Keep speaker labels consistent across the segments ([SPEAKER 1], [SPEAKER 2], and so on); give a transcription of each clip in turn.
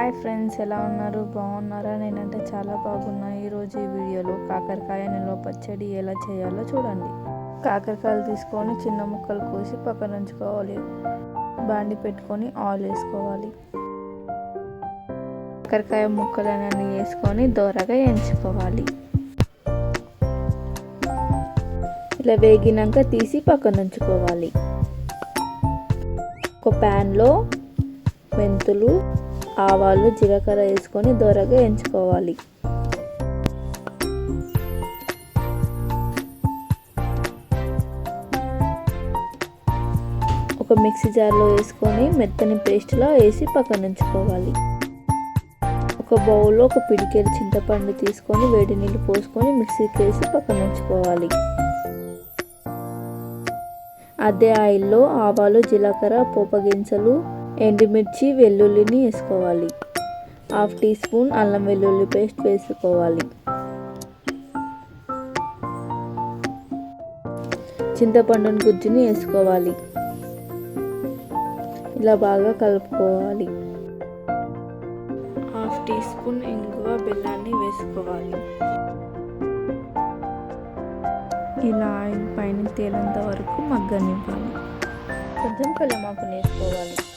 [SPEAKER 1] Hi friends ఎలా ఉన్నారు? బాగున్నారా? నేనంటే చాలా బాగున్నా. ఈరోజు ఈ వీడియోలో కాకరకాయ నిల్వ పచ్చడి ఎలా చేయాలో చూడండి. కాకరకాయలు తీసుకొని చిన్న ముక్కలు కోసి పక్కన ఉంచుకోవాలి. బాండి పెట్టుకొని ఆయిల్ వేసుకోవాలి. కాకరకాయ ముక్కలన్నీ వేసుకొని దోరగా ఎంచుకోవాలి. ఇలా వేగినాక తీసి పక్కన ఉంచుకోవాలి. ఒక ప్యాన్లో మెంతులు ఆవాలు జీలకర్ర వేసుకొని దోరగా ఎంచుకోవాలి. ఒక మిక్సీ జార్లో వేసుకొని మెత్తని పేస్ట్లో వేసి పక్కన ఉంచుకోవాలి. ఒక బౌల్లో ఒక పిడికెడు చింతపండు తీసుకొని వేడి నీళ్ళు పోసుకొని మిక్సీకి వేసి పక్కన ఉంచుకోవాలి. అదే ఆయిల్లో ఆవాలు జీలకర్ర పోపగింజలు ఎండుమిర్చి వెల్లుల్లిని వేసుకోవాలి. హాఫ్ టీ స్పూన్ అల్లం వెల్లుల్లి పేస్ట్ వేసుకోవాలి. చింతపండుని గుజ్జుని వేసుకోవాలి. ఇలా బాగా కలుపుకోవాలి. హాఫ్ టీ స్పూన్ ఇంగువ బెల్లాన్ని వేసుకోవాలి. ఇలా ఆయిల్ పైన తేలేంత వరకు మగ్గనివ్వాలి. కొంచెం కలమాకు వేసుకోవాలి.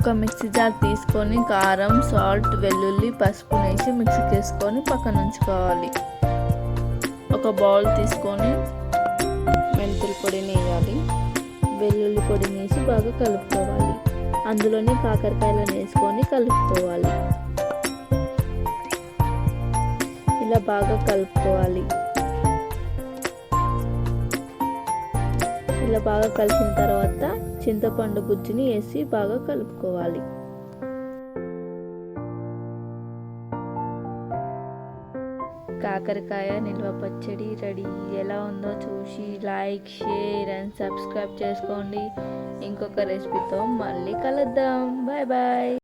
[SPEAKER 1] ఒక మిక్సీ జార్ తీసుకొని కారం సాల్ట్ వెల్లుల్లి పసుపు వేసి మిక్సీకి వేసుకొని పక్కన ఉంచుకోవాలి. ఒక బౌల్ తీసుకొని మెంతుల పొడిని వేయాలి వెల్లుల్లి పొడిని వేసి బాగా కలుపుకోవాలి. అందులోనే కాకరకాయలను వేసుకొని కలుపుకోవాలి. ఇలా బాగా కలుపుకోవాలి. ఇలా బాగా కలిసిన తర్వాత చింతపండు గుజ్జుని వేసి బాగా కలుపుకోవాలి. కాకరకాయ నిల్వ పచ్చడి రెడీ. ఎలా ఉందో చూసి లైక్ షేర్ అండ్ సబ్స్క్రైబ్ చేసుకోండి. ఇంకొక రెసిపీతో మళ్ళీ కలుద్దాం. Bye bye.